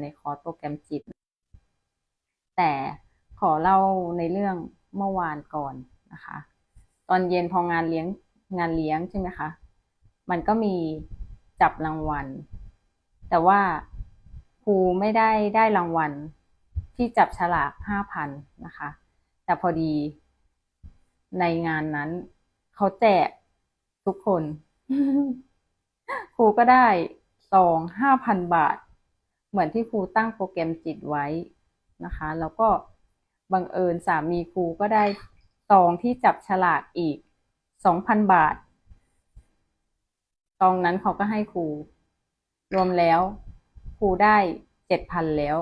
ในคอร์สโปรแกรมจิต แต่ขอเล่าในเรื่องเมื่อวานก่อนนะคะ ตอนเย็นพองานเลี้ยงงานเลี้ยงใช่ไหมคะ มันก็มีจับรางวัล แต่ว่าครูไม่ได้ได้รางวัลที่จับฉลากห้าพันนะคะ แต่พอดีในงานนั้นเขาแจกทุกคน ครูก็ได้ซองห้าพันบาท เหมือนที่ครูตั้งโปรแกรมจิตไว้นะคะ แล้วก็บังเอิญสามีครูก็ได้ซองที่จับฉลากอีกสองพันบาทซองนั้นเขาก็ให้ครู รวมแล้วครูได้เจ็ดพันแล้ว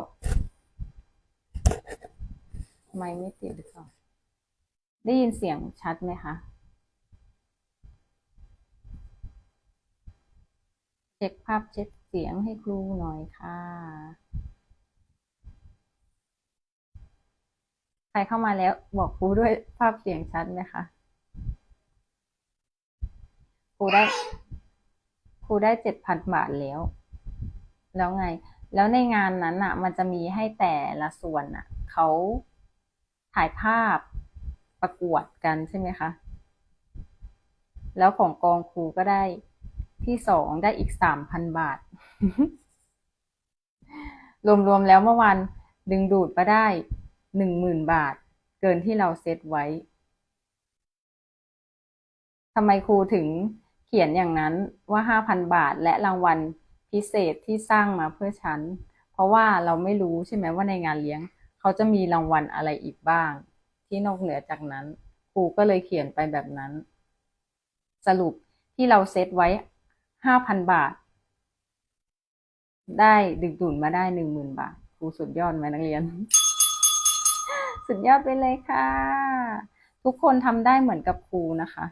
ทำไมไม่ติดหรือเปล่าได้ยินเสียงชัดไหมคะ เช็คภาพเช็ค เสียงให้ครูหน่อยค่ะ ใครเข้ามาแล้วบอกครูด้วยภาพเสียงชัดไหมคะ ครูได้ ครูได้เจ็ดพันบาทแล้ว แล้วไง แล้วในงานนั้นอะ มันจะมีให้แต่ละส่วนอะ เขาถ่ายภาพประกวดกันใช่ไหมคะ แล้วของกองครูก็ได้ ที่สองได้อีกสามพันบาท รวมๆแล้วเมื่อวานดึงดูดมาได้หนึ่งหมื่นบาท เกินที่เราเซตไว้ทำไมครูถึงเขียนอย่างนั้นว่าห้าพันบาทและรางวัลพิเศษที่สร้างมาเพื่อฉัน เพราะว่าเราไม่รู้ใช่ไหมว่าในงานเลี้ยง เขาจะมีรางวัลอะไรอีกบ้าง ที่นอกเหนือจากนั้น ครูก็เลยเขียนไปแบบนั้น สรุปที่เราเซตไว้ ห้าพันบาท ได้ดึงดูดมาได้หนึ่งหมื่นบาทครูสุดยอดไหมนักเรียน สุดยอดไปเลยค่ะ ทุกคนทำได้เหมือนกับครูนะคะ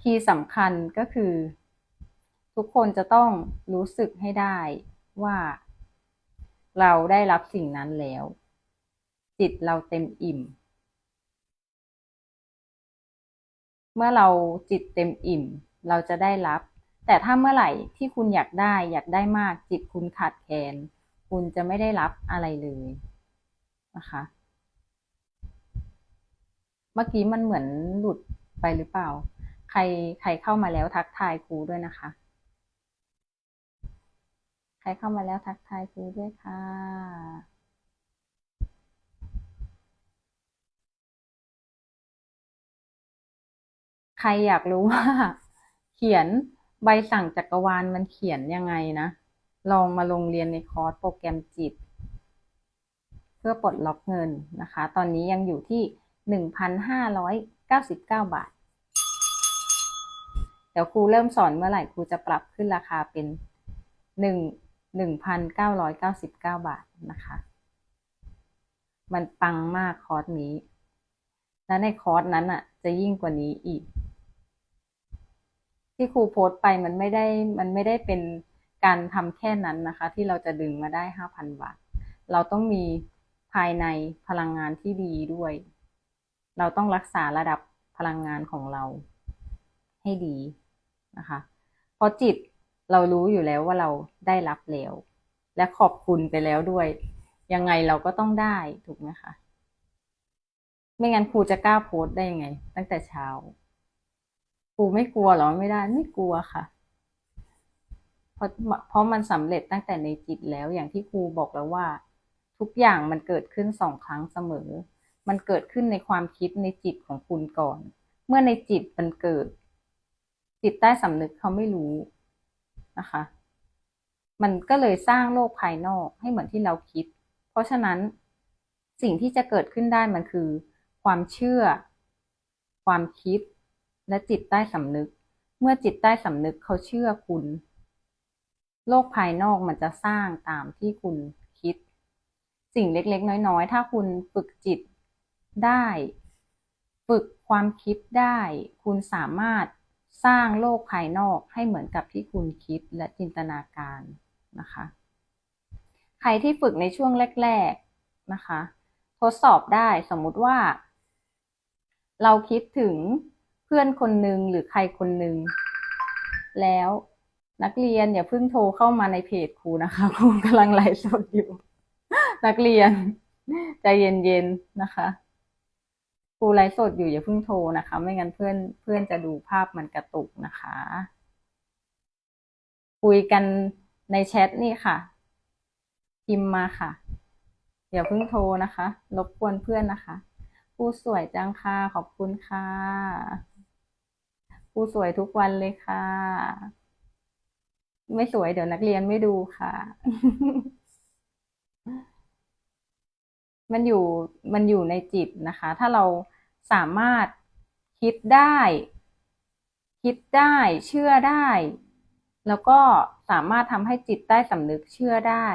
คีย์สำคัญก็คือ ทุกคนจะต้องรู้สึกให้ได้ว่า เราได้รับสิ่งนั้นแล้ว จิตเราเต็มอิ่มเมื่อเราจิตเต็มอิ่ม เราจะได้รับ แต่ถ้าเมื่อไหร่ที่คุณอยากได้อยากได้มากจิตคุณขาดแคลนคุณจะไม่ได้รับอะไรเลยนะคะ เมื่อกี้มันเหมือนหลุดไปหรือเปล่า ใครใครเข้ามาแล้วทักทายครูด้วยนะคะ ใครเข้ามาแล้วทักทายครูด้วยค่ะ ใครอยากรู้ว่า ขียนใบสั่งจักรวาลมันเขียนยังไงนะ ลองมาลงเรียนในคอร์สโปรแกรมจิต เพื่อปลดล็อกเงินนะคะ ตอนนี้ยังอยู่ที่หนึ่งพันห้าร้อยเก้าสิบเก้าบาท เดี๋ยวครูเริ่มสอนเมื่อไหร่ครูจะปรับขึ้นราคาเป็นหนึ่งหนึ่งพันเก้าร้อยเก้าสิบเก้าบาทนะคะ มันปังมากคอร์สนี้ และในคอร์สนั้นอะ จะยิ่งกว่านี้อีก ที่ครูโพสต์ไปมันไม่ได้มันไม่ได้เป็นการทำแค่นั้นนะคะ ที่เราจะดึงมาได้ห้าพันบาท เราต้องมีภายในพลังงานที่ดีด้วย เราต้องรักษาระดับพลังงานของเราให้ดีนะคะ เพราะจิตเรารู้อยู่แล้วว่าเราได้รับแล้ว และขอบคุณไปแล้วด้วย ยังไงเราก็ต้องได้ถูกไหมคะ ไม่งั้นครูจะกล้าโพสต์ได้ยังไง ตั้งแต่เช้า รูไม่กลัวหรอไม่ได้ไม่กลัวค่ะ เพราะเพราะมันสำเร็จตั้งแต่ในจิตแล้วอย่างที่ครูบอกแล้วว่า ทุกอย่างมันเกิดขึ้นสองครั้งเสมอ มันเกิดขึ้นในความคิดในจิตของคุณก่อน เมื่อในจิตมันเกิด จิตใต้สำนึกเขาไม่รู้นะคะ มันก็เลยสร้างโลกภายนอกให้เหมือนที่เราคิด เพราะฉะนั้นสิ่งที่จะเกิดขึ้นได้มันคือ ความเชื่อ ความคิด และจิตใต้สำนึก เมื่อจิตใต้สำนึกเขาเชื่อคุณ โลกภายนอกมันจะสร้างตามที่คุณคิด สิ่งเล็กๆ น้อยๆ ถ้าคุณฝึกจิตได้ ฝึกความคิดได้ คุณสามารถสร้างโลกภายนอกให้เหมือนกับที่คุณคิดและจินตนาการนะคะ ใครที่ฝึกในช่วงแรก ๆนะคะ ทดสอบได้สมมุติว่า เราคิดถึง พื่อนคนหนึ่งหรือใครคนหนึ่งแล้วนักเรียนอย่าเพิ่งโทรเข้ามาในเพจครูนะคะครูกำลังไลฟ์สดอยู่ นักเรียนใจเย็นๆนะคะครูไลฟ์สดอยู่อย่าเพิ่งโทรนะคะ ไม่งั้นเพื่อนเพื่อนจะดูภาพมันกระตุกนะคะ คุยกันในแชทนี่ค่ะพิมพ์มาค่ะอย่าเพิ่งโทรนะคะรบกวนเพื่อนนะคะผู้สวยจังค่ะขอบคุณค่ะ ผู้สวยทุกวันเลยค่ะ ไม่สวยเดี๋ยวนักเรียนไม่ดูค่ะ มันอยู่มันอยู่ในจิตนะคะ ถ้าเราสามารถคิดได้ คิดได้ เชื่อได้ แล้วก็สามารถทำให้จิตใต้สำนึกเชื่อได้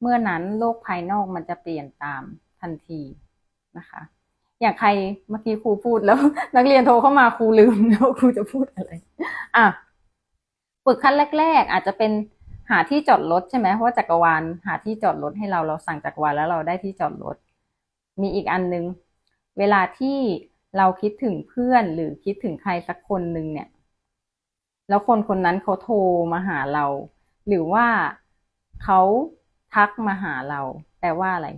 เมื่อนั้นโลกภายนอกมันจะเปลี่ยนตามทันทีนะคะ อย่างใครเมื่อกี้ครูพูดแล้ว นักเรียนโทรเข้ามาครูลืมแล้วาครูจะพูดอะไร อะฝึกขั้นแรก ๆ อาจจะเป็นหาที่จอดรถใช่ไหมเพราะจักรวาลหาที่จอดรถให้เราเราสั่งจักรวาลแล้วเราได้ที่จอดรถ มีอีกอันนึง เวลาที่เราคิดถึงเพื่อนหรือคิดถึงใครสักคนหนึ่งเนี่ย แล้วคนคนนั้นเขาโทรมาหาเรา หรือว่าเขาทักมาหาเราแปลว่าอะไร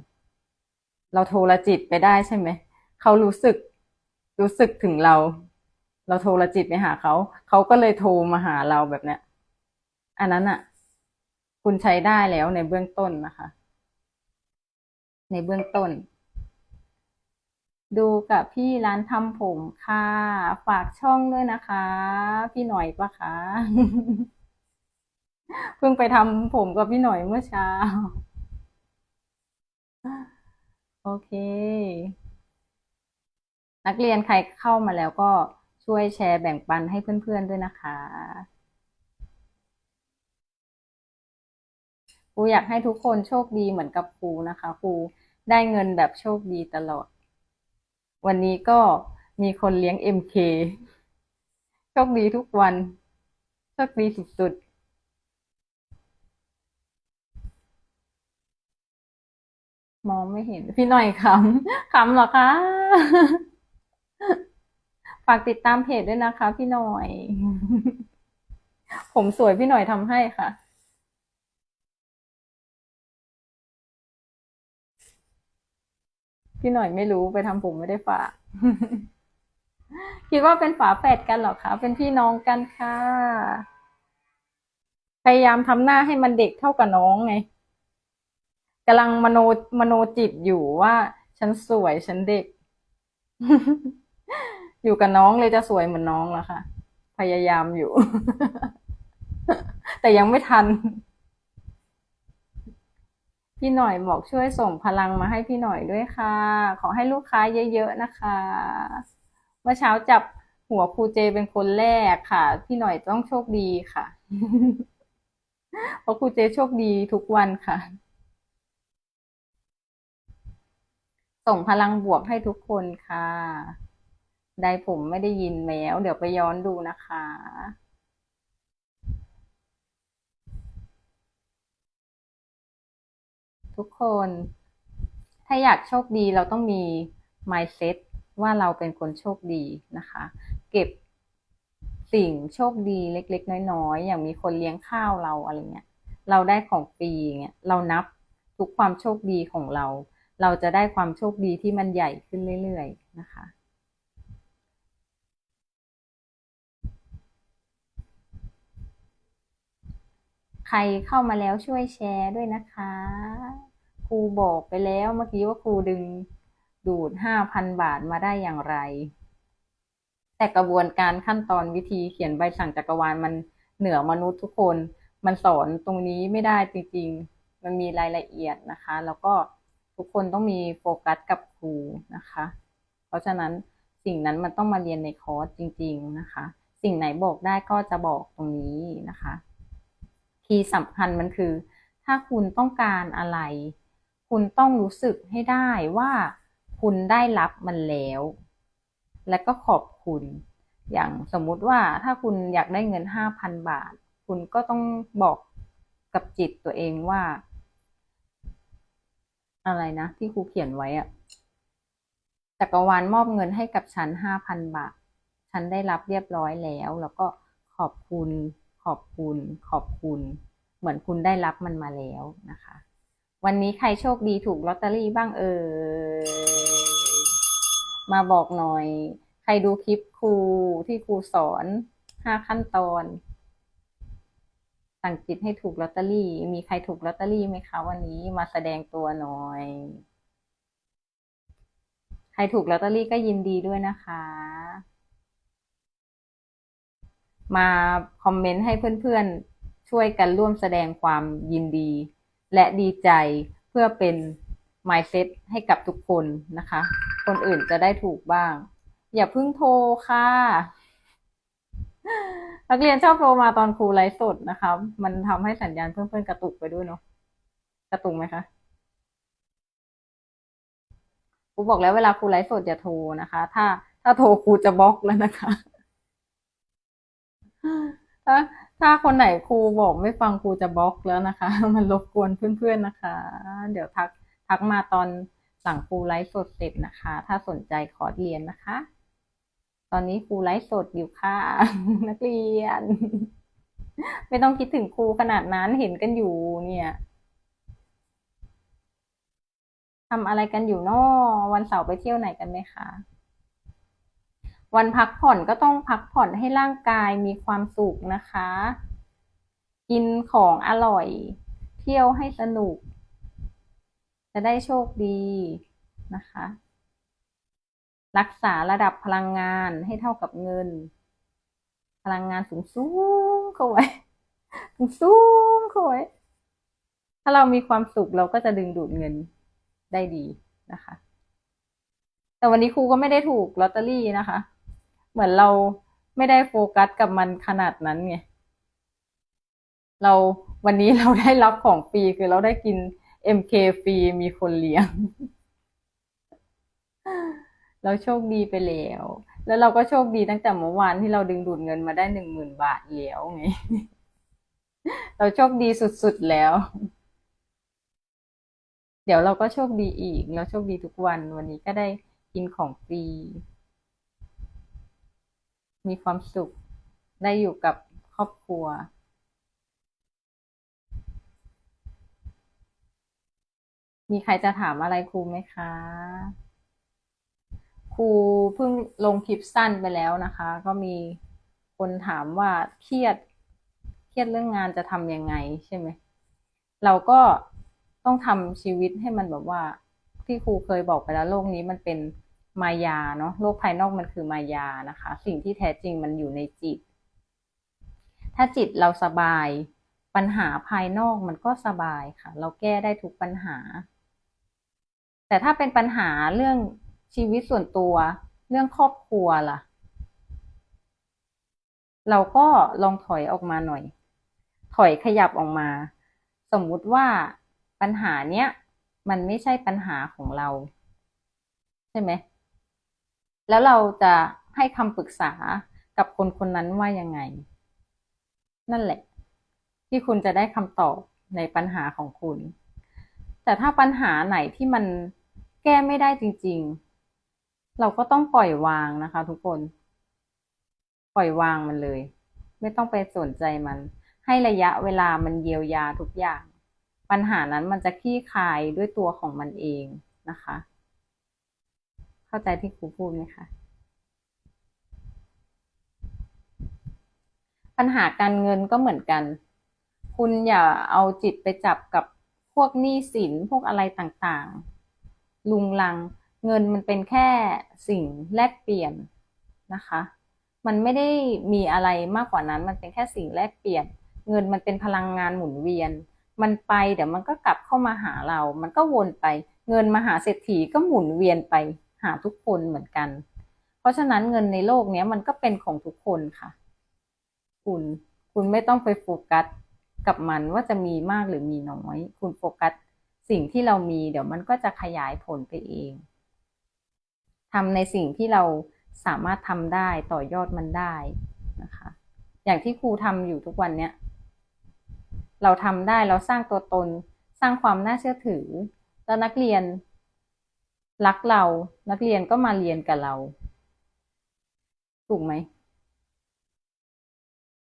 เราโทรจิตไปได้ใช่ไหม เขารู้สึกรู้สึกถึงเรา เราโทรจิตไปหาเขา เขาก็เลยโทรมาหาเราแบบเนี้ย อันนั้นอะ คุณใช้ได้แล้วในเบื้องต้นนะคะ ในเบื้องต้น ดูกับพี่ร้านทำผมค่ะ ฝากช่องด้วยนะคะ พี่หน่อยปะคะเพิ่งไปทำผมกับพี่หน่อยเมื่อเช้า โอเค นักเรียนใครเข้ามาแล้วก็ช่วยแชร์แบ่งปันให้เพื่อนๆด้วยนะคะครูอยากให้ทุกคนโชคดีเหมือนกับครูนะคะครูได้เงินแบบโชคดีตลอด วันนี้ก็มีคนเลี้ยง MK โชคดีทุกวัน โชคดีสุดๆมองไม่เห็น พี่หน่อยขำขำหรอคะ ฝากติดตามเพจด้วยนะคะ พี่หน่อย ผมสวยพี่หน่อยทำให้ค่ะ พี่หน่อยไม่รู้ไปทำผมไม่ได้ฝาก คิดว่าเป็นฝาแฝดกันหรอคะ เป็นพี่น้องกันค่ะ พยายามทำหน้าให้มันเด็กเท่ากับน้องไงกำลังมโนมโนจิตอยู่ว่า ฉันสวยฉันเด็ก อยู่กับน้องเลยจะสวยเหมือนน้องแล้วค่ะ พยายามอยู่ แต่ยังไม่ทัน พี่หน่อยบอกช่วยส่งพลังมาให้พี่หน่อยด้วยค่ะ ขอให้ลูกค้าเยอะๆนะคะ เมื่อเช้าจับหัวครูเจเป็นคนแรกค่ะ พี่หน่อยต้องโชคดีค่ะ เพราะครูเจโชคดีทุกวันค่ะ ส่งพลังบวกให้ทุกคนค่ะ ได้ผมไม่ได้ยินแมวเดี๋ยวไปย้อนดูนะคะ ทุกคน ถ้าอยากโชคดีเราต้องมี mindset ว่าเราเป็นคนโชคดีนะคะ เก็บสิ่งโชคดีเล็ก ๆ น้อยๆอย่างมีคนเลี้ยงข้าวเราอะไรเงี้ยเราได้ของฟรีเงี้ยเรานับทุกความโชคดีของเรา เราจะได้ความโชคดีที่มันใหญ่ขึ้นเรื่อย ๆ นะคะ รเข้ามาแล้วช่วยแชร์ด้วยนะคะ ครูบอกไปแล้วเมื่อกี้ว่าครูดึงดูดห้าพันบาทมาได้อย่างไร แต่กระบวนการขั้นตอนวิธีเขียนใบสั่งจักรวาลมันเหนือมนุษย์ทุกคน มันสอนตรงนี้ไม่ได้จริงๆ มันมีรายละเอียดนะคะ แล้วก็ทุกคนต้องมีโฟกัสกับครูนะคะ เพราะฉะนั้นสิ่งนั้นมันต้องมาเรียนในคอร์สจริง ๆนะคะ สิ่งไหนบอกได้ก็จะบอกตรงนี้นะคะ คีย์สำคัญมันคือ ถ้าคุณต้องการอะไร คุณต้องรู้สึกให้ได้ว่าคุณได้รับมันแล้ว และก็ขอบคุณ อย่างสมมุติว่าถ้าคุณอยากได้เงินห้าพันบาท คุณก็ต้องบอกกับจิตตัวเองว่า อะไรนะ ที่ครูเขียนไว้อะจักรวาลมอบเงินให้กับฉันห้าพันบาท ฉันได้รับเรียบร้อยแล้ว แล้วก็ขอบคุณ ขอบคุณขอบคุณ เหมือนคุณได้รับมันมาแล้วนะคะ วันนี้ใครโชคดีถูกลอตเตอรี่บ้างเอ่ยมาบอกหน่อย ใครดูคลิปครูที่ครูสอนห้าขั้นตอนสั่งจิตให้ถูกลอตเตอรี่ มีใครถูกลอตเตอรี่ไหมคะ วันนี้มาแสดงตัวหน่อย ใครถูกลอตเตอรี่ก็ยินดีด้วยนะคะ มาคอมเมนต์ให้เพื่อนๆ ช่วยกันร่วมแสดงความยินดี และดีใจเพื่อเป็น mindset ให้กับทุกคนนะคะ คนอื่นจะได้ถูกบ้าง อย่าเพิ่งโทรค่ะนักเรียนชอบโทรมาตอนครูไลฟ์สดนะคะ มันทำให้สัญญาณเพื่อนๆกระตุกไปด้วยเนาะกระตุกไหมคะครูบอกแล้วเวลาครูไลฟ์สดอย่าโทรนะคะ ถ้าถ้าโทรครูจะบล็อกแล้วนะคะ ถ้าถ้าคนไหนครูบอกไม่ฟังครูจะบล็อกแล้วนะคะ มันรบกวนเพื่อนๆนะคะ เดี๋ยวทักทักมาตอนหลังครูไลฟ์สดเสร็จนะคะ ถ้าสนใจคอร์สเรียนนะคะ ตอนนี้ครูไลฟ์สดอยู่ค่ะ นักเรียน ไม่ต้องคิดถึงครูขนาดนั้นเห็นกันอยู่เนี่ยทำอะไรกันอยู่นอวันเสาร์ไปเที่ยวไหนกันไหมคะ วันพักผ่อนก็ต้องพักผ่อนให้ร่างกายมีความสุขนะคะ กินของอร่อย เที่ยวให้สนุก จะได้โชคดีนะคะ รักษาระดับพลังงานให้เท่ากับเงิน พลังงานสูงสูงเข้าไว้สูงสูงเข้าไว้ถ้าเรามีความสุขเราก็จะดึงดูดเงินได้ดีนะคะ แต่วันนี้ครูก็ไม่ได้ถูกลอตเตอรี่นะคะ เหมือนเราไม่ได้โฟกัสกับมันขนาดนั้นไงเราวันนี้เราได้รับของฟรีคือเราได้กิน MK ฟรีมีคนเลี้ยง เราโชคดีไปแล้ว แล้วเราก็โชคดีตั้งแต่เมื่อวานที่เราดึงดูดเงินมาได้หนึ่งหมื่นบาทแล้วไงเราโชคดีสุดๆแล้ว เดี๋ยวเราก็โชคดีอีก เราโชคดีทุกวันวันนี้ก็ได้กินของฟรี มีความสุข ได้อยู่กับครอบครัว มีใครจะถามอะไรครูไหมคะ ครูเพิ่งลงคลิปสั้นไปแล้วนะคะ ก็มีคนถามว่าเครียด เครียดเรื่องงานจะทำยังไงใช่ไหม เราก็ต้องทำชีวิตให้มันแบบว่าที่ครูเคยบอกไปแล้วโลกนี้มันเป็น มายาเนาะโลกภายนอกมันคือมายานะคะ สิ่งที่แท้จริงมันอยู่ในจิต ถ้าจิตเราสบายปัญหาภายนอกมันก็สบายค่ะ เราแก้ได้ทุกปัญหา แต่ถ้าเป็นปัญหาเรื่องชีวิตส่วนตัว เรื่องครอบครัวล่ะ เราก็ลองถอยออกมาหน่อย ถอยขยับออกมา สมมุติว่าปัญหาเนี้ยมันไม่ใช่ปัญหาของเรา ใช่ไหม แล้วเราจะให้คำปรึกษากับคนคนนั้นว่ายังไง นั่นแหละ ที่คุณจะได้คำตอบในปัญหาของคุณ แต่ถ้าปัญหาไหนที่มันแก้ไม่ได้จริง ๆ เราก็ต้องปล่อยวางนะคะ ทุกคน ปล่อยวางมันเลย ไม่ต้องไปสนใจมัน ให้ระยะเวลามันเยียวยาทุกอย่าง ปัญหานั้นมันจะคลี่คลายด้วยตัวของมันเองนะคะ เข้าใจที่ครูพูดไหมคะปัญหาการเงินก็เหมือนกัน คุณอย่าเอาจิตไปจับกับพวกหนี้สินพวกอะไรต่างๆ ลุงลัง เงินมันเป็นแค่สิ่งแลกเปลี่ยนนะคะ มันไม่ได้มีอะไรมากกว่านั้น มันเป็นแค่สิ่งแลกเปลี่ยน เงินมันเป็นพลังงานหมุนเวียน มันไปเดี๋ยวมันก็กลับเข้ามาหาเรา มันก็วนไป เงินมหาเศรษฐีก็หมุนเวียนไป หาทุกคนเหมือนกัน เพราะฉะนั้นเงินในโลกนี้มันก็เป็นของทุกคนค่ะ คุณคุณไม่ต้องไปโฟกัสกับมันว่าจะมีมากหรือมีน้อย คุณโฟกัสสิ่งที่เรามี เดี๋ยวมันก็จะขยายผลไปเองทำในสิ่งที่เราสามารถทำได้ต่อยอดมันได้นะคะ อย่างที่ครูทำอยู่ทุกวันเนี้ยเราทำได้เราสร้างตัวตน สร้างความน่าเชื่อถือ แล้วนักเรียน รักเรา นักเรียนก็มาเรียนกับเรา ถูกไหม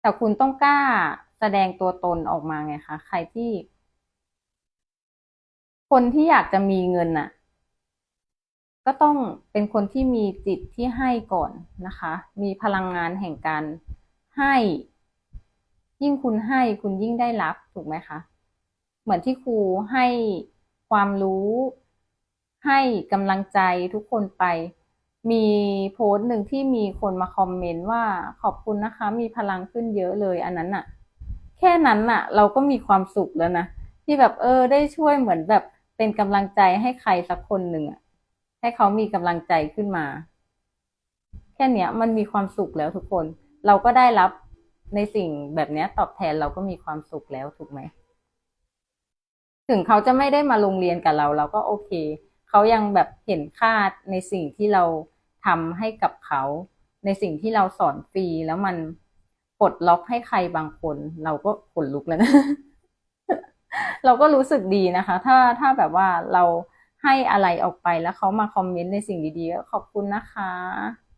แต่คุณต้องกล้าแสดงตัวตนออกมาไงคะ ใครที่ คนที่อยากจะมีเงินน่ะ ก็ต้องเป็นคนที่มีจิตที่ให้ก่อนนะคะ มีพลังงานแห่งการให้ ยิ่งคุณให้คุณยิ่งได้รับถูกไหมคะ เหมือนที่ครูให้ความรู้ ให้กำลังใจทุกคนไป มีโพสต์หนึ่งที่มีคนมาคอมเมนต์ว่าขอบคุณนะคะ มีพลังขึ้นเยอะเลยอันนั้นน่ะแค่นั้นน่ะเราก็มีความสุขแล้วนะที่แบบเออได้ช่วยเหมือนแบบเป็นกำลังใจให้ใครสักคนหนึ่งอะให้เขามีกำลังใจขึ้นมา แค่เนี้ยมันมีความสุขแล้วทุกคน เราก็ได้รับในสิ่งแบบนี้ตอบแทนเราก็มีความสุขแล้วถูกไหม ถึงเขาจะไม่ได้มาโรงเรียนกับเรา เราก็โอเค เขายังแบบเห็นค่าในสิ่งที่เราทำให้กับเขา ในสิ่งที่เราสอนฟรีแล้วมันปลดล็อกให้ใครบางคน เราก็ขนลุกแล้วนะเราก็รู้สึกดีนะคะ ถ้าถ้าแบบว่าเราให้อะไรออกไปแล้วเขามาคอมเมนต์ในสิ่งดีๆก็ขอบคุณนะคะ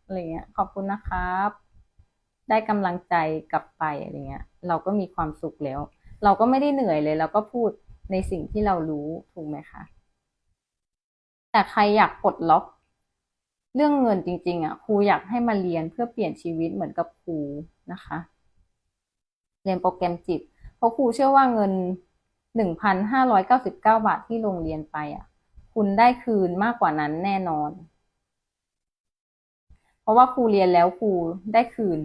อะไรเงี้ย ขอบคุณนะครับ ได้กำลังใจกลับไปอะไรเงี้ย เราก็มีความสุขแล้ว เราก็ไม่ได้เหนื่อยเลย เราก็พูดในสิ่งที่เรารู้ถูกไหมคะ แต่ใครอยากปลดล็อก เรื่องเงินจริง ๆ อะ ครูอยากให้มาเรียนเพื่อเปลี่ยนชีวิตเหมือนกับครูนะคะ เรียนโปรแกรมจิต เพราะครูเชื่อว่าเงินหนึ่งพันห้าร้อยเก้าสิบเก้าบาทที่โรงเรียนไปอะ คุณได้คืนมากกว่านั้นแน่นอน เพราะว่าครูเรียนแล้วครูได้คืน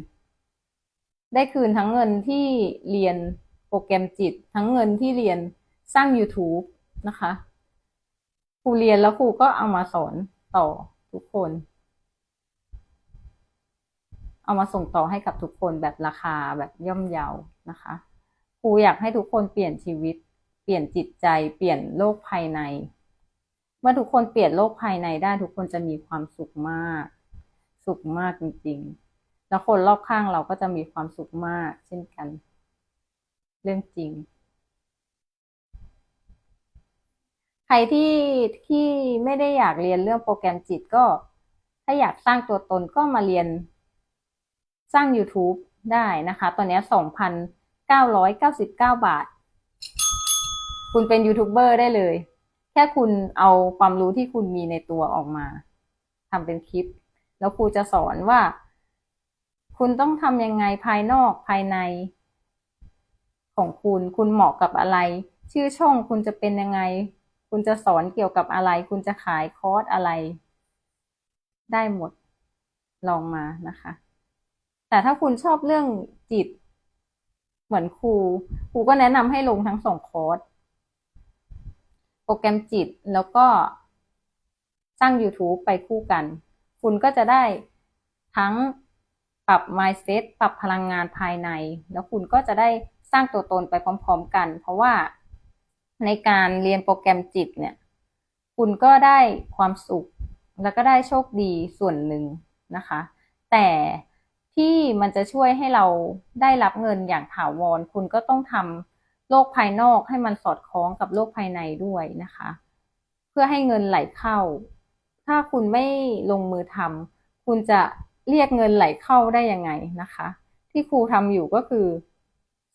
ได้คืนทั้งเงินที่เรียนโปรแกรมจิต ทั้งเงินที่เรียนสร้าง YouTube นะคะ รูเรียนแล้วครูก็เอามาสอนต่อทุกคน เอามาส่งต่อให้กับทุกคนแบบราคาแบบย่อมเยานะคะครูอยากให้ทุกคนเปลี่ยนชีวิต เปลี่ยนจิตใจเปลี่ยนโลกภายใน เมื่อทุกคนเปลี่ยนโลกภายในได้ทุกคนจะมีความสุขมาก สุขมากจริงๆ แล้วคนรอบข้างเราก็จะมีความสุขมาก เช่นกัน เรื่องจริง ใครที่ที่ไม่ได้อยากเรียนเรื่องโปรแกรมจิตก็ ถ้าอยากสร้างตัวตนก็มาเรียนสร้าง YouTube ได้นะคะ ตอนนี้สองพันเก้าร้อยเก้าสิบเก้าบาท คุณเป็นยูทูบเบอร์ได้เลย แค่คุณเอาความรู้ที่คุณมีในตัวออกมาทำเป็นคลิป แล้วครูจะสอนว่า คุณต้องทำยังไงภายนอกภายใน ของคุณ คุณเหมาะกับอะไร ชื่อช่องคุณจะเป็นยังไง คุณจะสอนเกี่ยวกับอะไร คุณจะขายคอร์สอะไร ได้หมดลองมานะคะ แต่ถ้าคุณชอบเรื่องจิต เหมือนครูครูก็แนะนำให้ลงทั้งสองคอร์สโปรแกรมจิตแล้วก็สร้าง YouTube ไปคู่กัน คุณก็จะได้ทั้งปรับ mindset ปรับพลังงานภายใน แล้วคุณก็จะได้สร้างตัวตนไปพร้อม ๆ กัน เพราะว่า ในการเรียนโปรแกรมจิตเนี่ย คุณก็ได้ความสุข แล้วก็ได้โชคดีส่วนหนึ่งนะคะ แต่ที่มันจะช่วยให้เราได้รับเงินอย่างถาวร คุณก็ต้องทำโลกภายนอกให้มันสอดคล้องกับโลกภายในด้วยนะคะ เพื่อให้เงินไหลเข้า ถ้าคุณไม่ลงมือทำคุณจะเรียกเงินไหลเข้าได้ยังไงนะคะ ที่ครูทำอยู่ก็คือ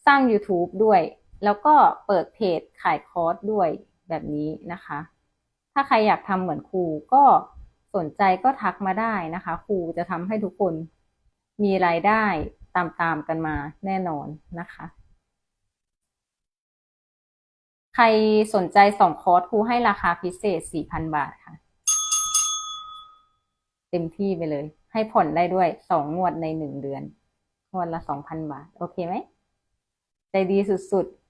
สร้าง YouTube ด้วย แล้วก็เปิดเพจขายคอร์สด้วยแบบนี้นะคะ ถ้าใครอยากทำเหมือนครูก็สนใจก็ทักมาได้นะคะ ครูจะทำให้ทุกคนมีรายได้ตามๆกันมาแน่นอนนะคะ ใครสนใจสองคอร์สครูให้ราคาพิเศษ 4,000 บาทค่ะ เต็มที่ไปเลย ให้ผ่อนได้ด้วยสองงวดในหนึ่งเดือนงวดละ 2,000 บาท โอเคไหม ใจดีสุดๆ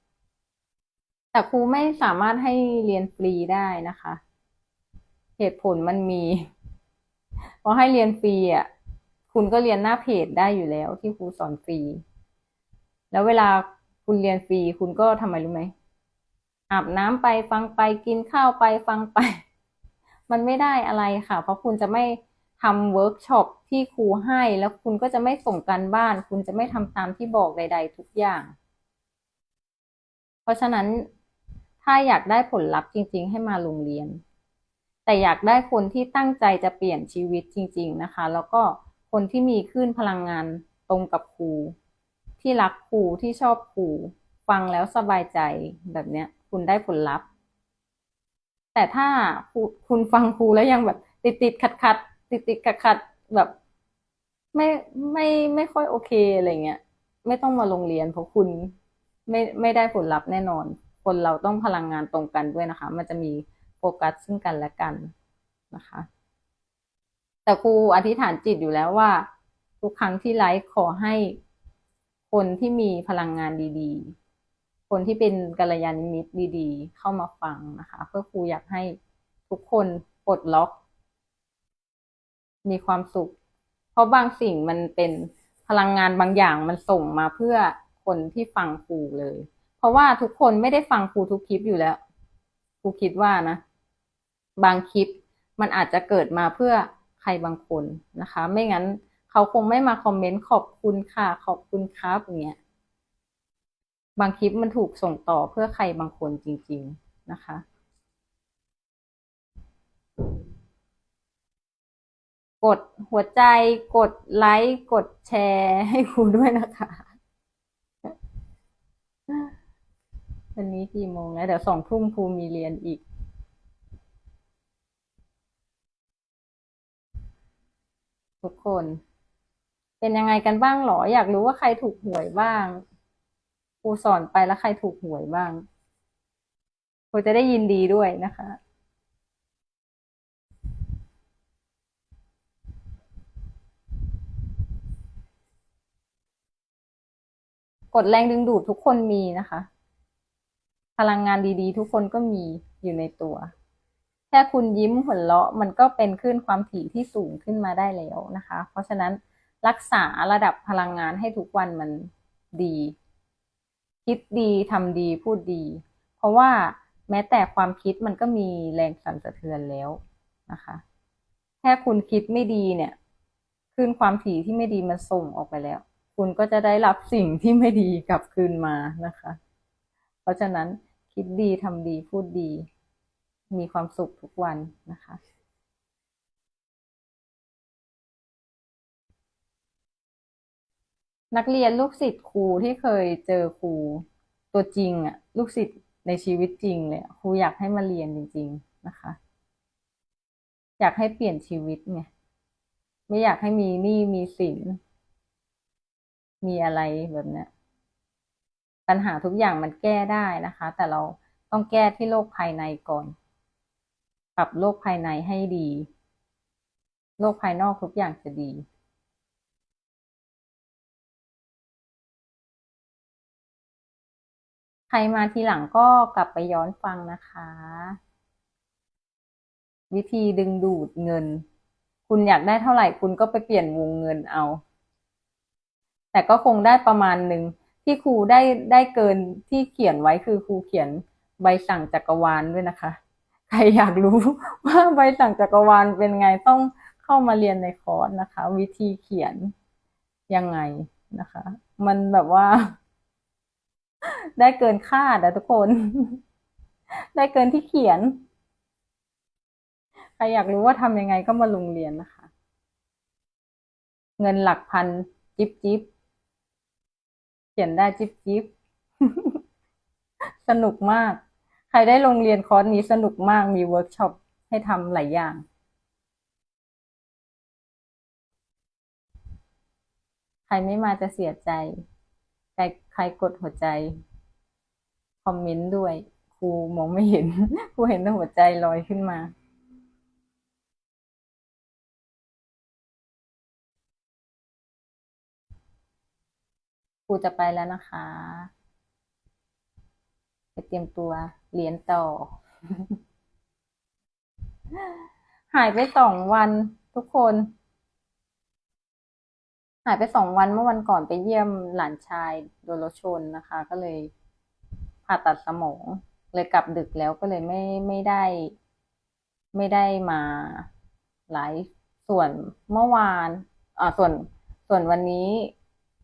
แต่ครูไม่สามารถให้เรียนฟรีได้นะคะ เหตุผลมันมีเพราะให้เรียนฟรีอะ คุณก็เรียนหน้าเพจได้อยู่แล้วที่ครูสอนฟรี แล้วเวลาคุณเรียนฟรีคุณก็ทำไมรู้ไหมอาบน้ำไปฟังไปกินข้าวไปฟังไป มันไม่ได้อะไรค่ะ เพราะคุณจะไม่ทำเวิร์กช็อปที่ครูให้ แล้วคุณก็จะไม่ส่งการบ้าน คุณจะไม่ทำตามที่บอกใด ๆ ทุกอย่าง เพราะฉะนั้น ถ้าอยากได้ผลลัพธ์จริง ๆ ให้มาโรงเรียน แต่อยากได้คนที่ตั้งใจจะเปลี่ยนชีวิตจริง ๆ นะคะ แล้วก็คนที่มีคลื่นพลังงานตรงกับครู ที่รักครูที่ชอบครูฟังแล้วสบายใจแบบเนี้ย คุณได้ผลลัพธ์ แต่ถ้าคุณฟังครูแล้วยังแบบติดติดขัดขัดติดติดขัดขัดแบบไม่ไม่ไม่ค่อยโอเคอะไรเงี้ย ไม่ต้องมาโรงเรียนเพราะคุณไม่ไม่ได้ผลลัพธ์แน่นอน คนเราต้องพลังงานตรงกันด้วยนะคะ มันจะมีโฟกัสซึ่งกันและกันนะคะ แต่ครูอธิษฐานจิตอยู่แล้วว่า ทุกครั้งที่ไลฟ์ขอให้คนที่มีพลังงานดี ๆ คนที่เป็นกัลยาณมิตรดี ๆ เข้ามาฟังนะคะ เพื่อครูอยากให้ทุกคนปลดล็อก มีความสุข เพราะบางสิ่งมันเป็นพลังงานบางอย่างมันส่งมาเพื่อคนที่ฟังครูเลย เพราะว่าทุกคนไม่ได้ฟังครูทุกคลิปอยู่แล้วครูคิดว่านะ บางคลิปมันอาจจะเกิดมาเพื่อใครบางคนนะคะ ไม่งั้นเขาคงไม่มาคอมเมนต์ขอบคุณค่ะ ขอบคุณครับอย่างเงี้ยบางคลิปมันถูกส่งต่อเพื่อใครบางคนจริง ๆนะคะ กดหัวใจกดไลค์กดแชร์ให้ครูด้วยนะคะ วันนี้กี่โมงแล้วเดี๋ยวสองทุ่มครูมีเรียนอีก ทุกคน เป็นยังไงกันบ้างหรอ อยากรู้ว่าใครถูกหวยบ้างครูสอนไปแล้วใครถูกหวยบ้างครูจะได้ยินดีด้วยนะคะกฎแรงดึงดูดทุกคนมีนะคะ พลังงานดีๆ ทุกคนก็มีอยู่ในตัว แค่คุณยิ้มหัวเราะมันก็เป็นขึ้นความถี่ที่สูงขึ้นมาได้แล้วนะคะ เพราะฉะนั้นรักษาระดับพลังงานให้ทุกวันมันดี คิดดีทำดีพูดดี เพราะว่าแม้แต่ความคิดมันก็มีแรงสั่นสะเทือนแล้วนะคะ แค่คุณคิดไม่ดีเนี่ยขึ้นความถี่ที่ไม่ดีมันส่งออกไปแล้ว คุณก็จะได้รับสิ่งที่ไม่ดีกลับคืนมานะคะ เพราะฉะนั้นคิดดีทำดีพูดดี มีความสุขทุกวันนะคะ นักเรียนลูกศิษย์ครูที่เคยเจอครูตัวจริงอะลูกศิษย์ในชีวิตจริงเลยครูอยากให้มาเรียนจริง ๆนะคะ อยากให้เปลี่ยนชีวิตไงไม่อยากให้มีหนี้มีสินมีอะไรแบบเนี้ย ปัญหาทุกอย่างมันแก้ได้นะคะ แต่เราต้องแก้ที่โลกภายในก่อน ปรับโลกภายในให้ดีโลกภายนอกทุกอย่างจะดี ใครมาทีหลังก็กลับไปย้อนฟังนะคะ วิธีดึงดูดเงิน คุณอยากได้เท่าไหร่คุณก็ไปเปลี่ยนวงเงินเอา แต่ก็คงได้ประมาณหนึ่ง ที่ครูได้ได้เกินที่เขียนไว้คือครูเขียนใบสั่งจักรวาลด้วยนะคะ ใครอยากรู้ว่าใบสั่งจักรวาลเป็นไงต้องเข้ามาเรียนในคอร์สนะคะ วิธีเขียนยังไงนะคะ มันแบบว่า ได้เกินคาดอะทุกคน ได้เกินที่เขียน ใครอยากรู้ว่าทำยังไงก็มาลงเรียนนะคะ เงินหลักพัน จิบจิบ ขียนได้จิ๊บจิบสนุกมาก ใครได้ลงเรียนคอร์สนี้สนุกมากมีเวิร์กช็อปให้ทำหลายอย่าง ใครไม่มาจะเสียใจ ใครใครกดหัวใจ คอมเมนต์ด้วย ครูมองไม่เห็น ครูเห็นแต่หัวใจลอยขึ้นมา รูจะไปแล้วนะคะ ไปเตรียมตัวเรียนต่อ หายไปสองวันทุกคน หายไปสองวันเมื่อวันก่อนไปเยี่ยมหลานชายโดนรถชนนะคะ ก็เลยผ่าตัดสมอง เลยกลับดึกแล้วก็เลยไม่ไม่ได้ ไม่ได้มาไลฟ์ส่วนเมื่อวานอ่าส่วนส่วนวันนี้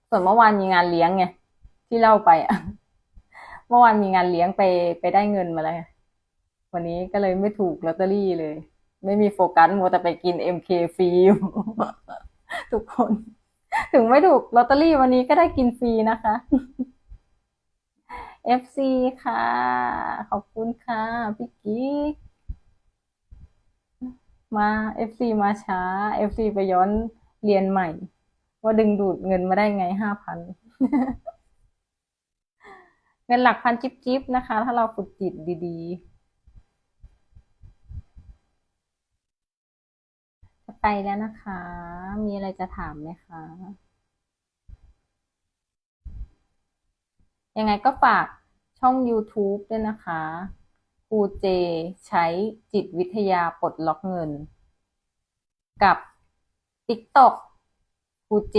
ส่วนเมื่อวานมีงานเลี้ยงไงที่เล่าไปอะ เมื่อวานมีงานเลี้ยงไปไปได้เงินมาแล้ววันนี้ก็เลยไม่ถูกลอตเตอรี่เลย ไม่มีโฟกัสมัวแต่ไปกินเอ็มเคฟรีอยู่ทุกคน ถึงไม่ถูกลอตเตอรี่วันนี้ก็ได้กินฟรีนะคะ FC ค่ะ ขอบคุณค่ะพี่กิ๊กมา FC มาช้า FC ไปย้อนเรียนใหม่ ว่าดึงดูดเงินมาได้ไงห้าพันเงินหลักพันจิบจิบนะคะ ถ้าเราฝึกจิตดีๆจะไปแล้วนะคะ มีอะไรจะถามไหมคะ ยังไงก็ฝากช่อง YouTube ด้วยนะคะครูเจใช้จิตวิทยาปลดล็อกเงิน กับ TikTok ครูเจ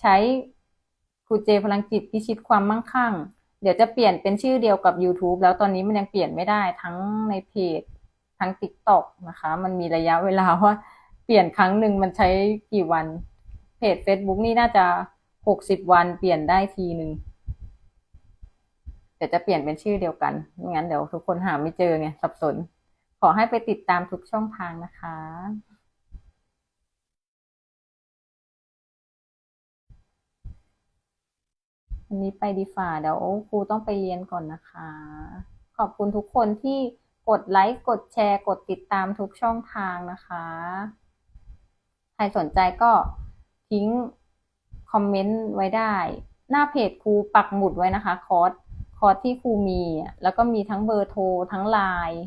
ใช้ครูเจพลังจิตพิชิตความมั่งคั่ง เดี๋ยวจะเปลี่ยนเป็นชื่อเดียวกับ YouTube แล้วตอนนี้มันยังเปลี่ยนไม่ได้ทั้งในเพจ ทั้ง TikTok นะคะ มันมีระยะเวลาว่าเปลี่ยนครั้งหนึ่งมันใช้กี่วัน เพจ Facebook นี่น่าจะหกสิบวันเปลี่ยนได้ทีหนึ่งเดี๋ยวจะเปลี่ยนเป็นชื่อเดียวกันไม่งั้นเดี๋ยวทุกคนหาไม่เจอไงสับสน ขอให้ไปติดตามทุกช่องทางนะคะ วันนี้ไปดีฝ่าเดี๋ยวครูต้องไปเรียนก่อนนะคะ ขอบคุณทุกคนที่กดไลค์กดแชร์กดติดตามทุกช่องทางนะคะ ใครสนใจก็ทิ้งคอมเมนต์ไว้ได้ หน้าเพจครูปักหมุดไว้นะคะ คอร์สคอร์สที่ครูมี แล้วก็มีทั้งเบอร์โทรทั้งไลน์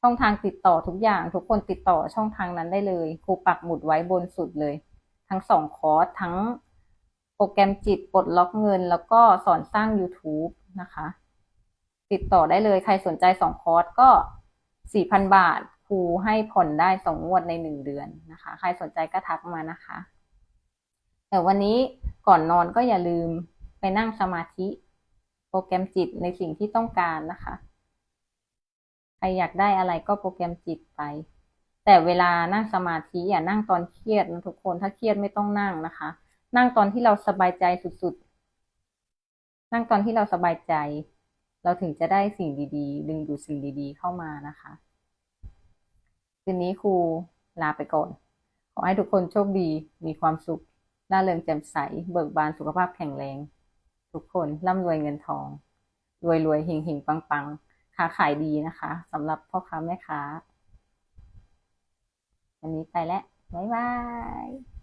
ช่องทางติดต่อทุกอย่าง ทุกคนติดต่อช่องทางนั้นได้เลย ครูปักหมุดไว้บนสุดเลย ทั้งสองคอร์สทั้ง โปรแกรมจิตปลดล็อกเงิน แล้วก็สอนสร้าง YouTube นะคะ ติดต่อได้เลยใครสนใจสองคอร์สก็สี่พันบาทครูให้ผ่อนได้สองงวดในหนึ่งเดือนนะคะ ใครสนใจก็ทักมานะคะ แต่วันนี้ก่อนนอนก็อย่าลืมไปนั่งสมาธิ โปรแกรมจิตในสิ่งที่ต้องการนะคะ ใครอยากได้อะไรก็โปรแกรมจิตไป แต่เวลานั่งสมาธิอย่านั่งตอนเครียดนะทุกคนถ้าเครียดไม่ต้องนั่งนะคะ นั่งตอนที่เราสบายใจสุดๆ นั่งตอนที่เราสบายใจ เราถึงจะได้สิ่งดีๆ ดึงดูดสิ่งดีๆ เข้ามานะคะคืนนี้ครูลาไปก่อน ขอให้ทุกคนโชคดี มีความสุข ร่าเริงแจ่มใส เบิกบานสุขภาพแข็งแรง ทุกคนร่ำรวยเงินทอง รวยรวยเฮงเฮงปังปังๆค้าขายดีนะคะสำหรับพ่อค้าแม่ค้า วันนี้ไปแล้ว บ๊ายบาย